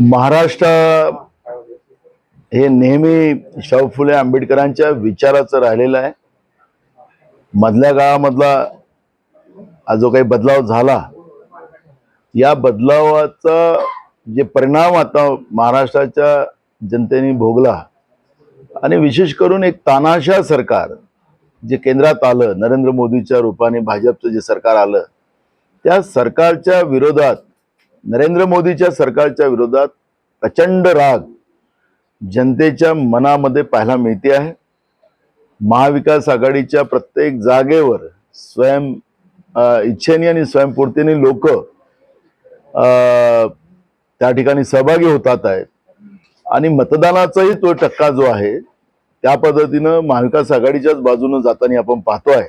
महाराष्ट्र हे नेहमी शाहू फुले आंबेडकरांच्या विचाराचं राहिलेलं आहे. मधल्या काळामधला हा जो काही बदलाव झाला या बदलावाचा जे परिणाम आता महाराष्ट्राच्या जनतेने भोगला आणि विशेष करून एक तानाशा सरकार जे केंद्रात आलं नरेंद्र मोदीच्या रूपाने भाजपचं जे सरकार आलं त्या सरकारच्या विरोधात नरेंद्र मोदीच्या सरकारच्या विरोधात प्रचंड राग जनतेच्या मनामध्ये पाहायला मिळते आहे. महाविकास आघाडीच्या प्रत्येक जागेवर स्वयं इच्छेने आणि स्वयंपूर्तीने लोक त्या ठिकाणी सहभागी होतात आहेत. आणि मतदानाचाही तो टक्का जो आहे त्या पद्धतीनं महाविकास आघाडीच्याच बाजूनं जाताना आपण पाहतो आहे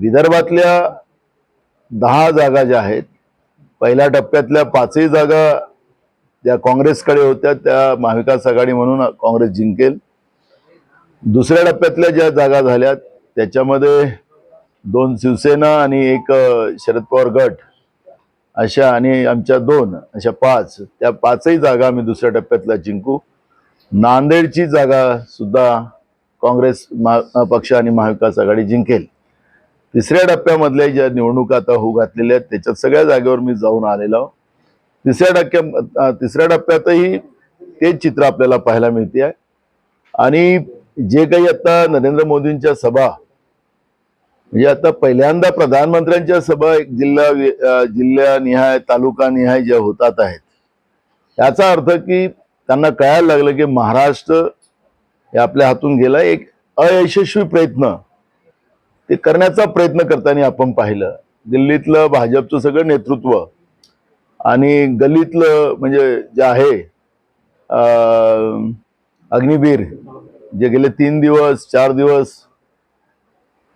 विदर्भातल्या दहा जागा ज्या आहेत पहिल्या टप्प्यातल्या पाचही जागा ज्या काँग्रेसकडे होत्या त्या महाविकास आघाडी म्हणून काँग्रेस जिंकेल. दुसऱ्या टप्प्यातल्या ज्या जागा झाल्या त्याच्यामध्ये दोन शिवसेना आणि एक शरद पवार गट अशा आणि आमच्या दोन अशा पाच त्या पाचही जागा आम्ही दुसऱ्या टप्प्यातल्या जिंकू. नांदेडची जागा सुद्धा काँग्रेस महा- पक्ष आणि महाविकास आघाडी जिंकेल. तिसऱ्या टप्प्यामधल्या ज्या निवडणुका आता होऊ घातलेल्या आहेत त्याच्यात सगळ्या जागेवर मी जाऊन आलेलो आहो. तिसऱ्या टक्क्या तिसऱ्या टप्प्यातही तेच चित्र आपल्याला पाहायला मिळते आहे आणि जे काही आता नरेंद्र मोदींच्या सभा म्हणजे आता पहिल्यांदा प्रधानमंत्र्यांच्या सभा एक जिल्हा जिल्ह्यानिहाय तालुका ज्या होतात आहेत याचा अर्थ की त्यांना कळायला लागलं की महाराष्ट्र हे आपल्या हातून गेला एक अयशस्वी प्रयत्न ते करण्याचा प्रयत्न करताना आपण पाहिलं दिल्लीतलं भाजपचं सगळं नेतृत्व आणि गल्लीतलं म्हणजे जे आहे अग्निवीर जे गेले तीन दिवस चार दिवस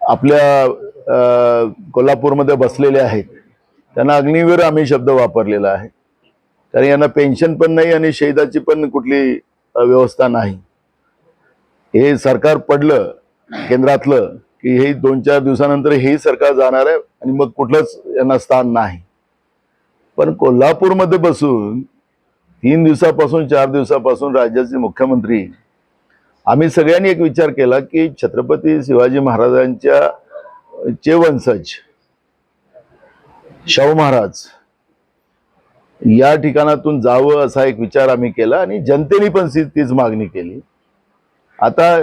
आपल्या अं, कोल्हापूरमध्ये बसलेले आहेत. त्यांना अग्निवीर आम्ही शब्द वापरलेला आहे. कारण यांना पेन्शन पण नाही आणि शहीदाची पण कुठली व्यवस्था नाही. हे सरकार पडलं केंद्रातलं की हे दोन चार दिवसानंतर हे सरकार जाणार आहे आणि मग कुठलंच यांना स्थान नाही. पण कोल्हापूरमध्ये बसून तीन दिवसापासून चार दिवसापासून राज्याचे मुख्यमंत्री आम्ही सगळ्यांनी एक विचार केला की छत्रपती शिवाजी महाराजांच्या चे वंशज शाहू महाराज या ठिकाणातून जावं असा एक विचार आम्ही केला आणि जनतेने पण तीच मागणी केली. आता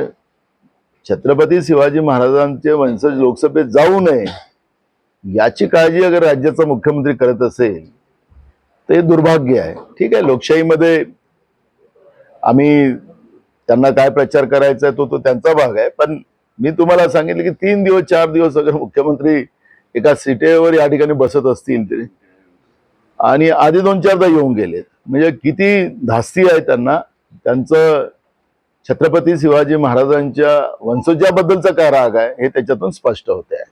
छत्रपती शिवाजी महाराजांचे वंशज लोकसभेत जाऊ नये याची काळजी अगर राज्याचा मुख्यमंत्री करत असेल तर हे दुर्भाग्य आहे. ठीक आहे लोकशाहीमध्ये आम्ही त्यांना काय प्रचार करायचा आहे तो तो त्यांचा भाग आहे पण मी तुम्हाला सांगितलं की तीन दिवस चार दिवस अगर मुख्यमंत्री एका सीटेवर या ठिकाणी बसत असतील तरी. आणि आधी दोन चारदा येऊन गेलेत. म्हणजे किती धास्ती आहे त्यांना त्यांचं छत्रपती शिवाजी महाराजांच्या वंशजाबद्दलचा काय राग आहे हे त्याच्यातून स्पष्ट होते. आहे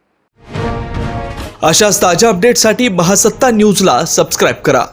अशाच ताज्या अपडेटसाठी महासत्ता न्यूजला सबस्क्राईब करा.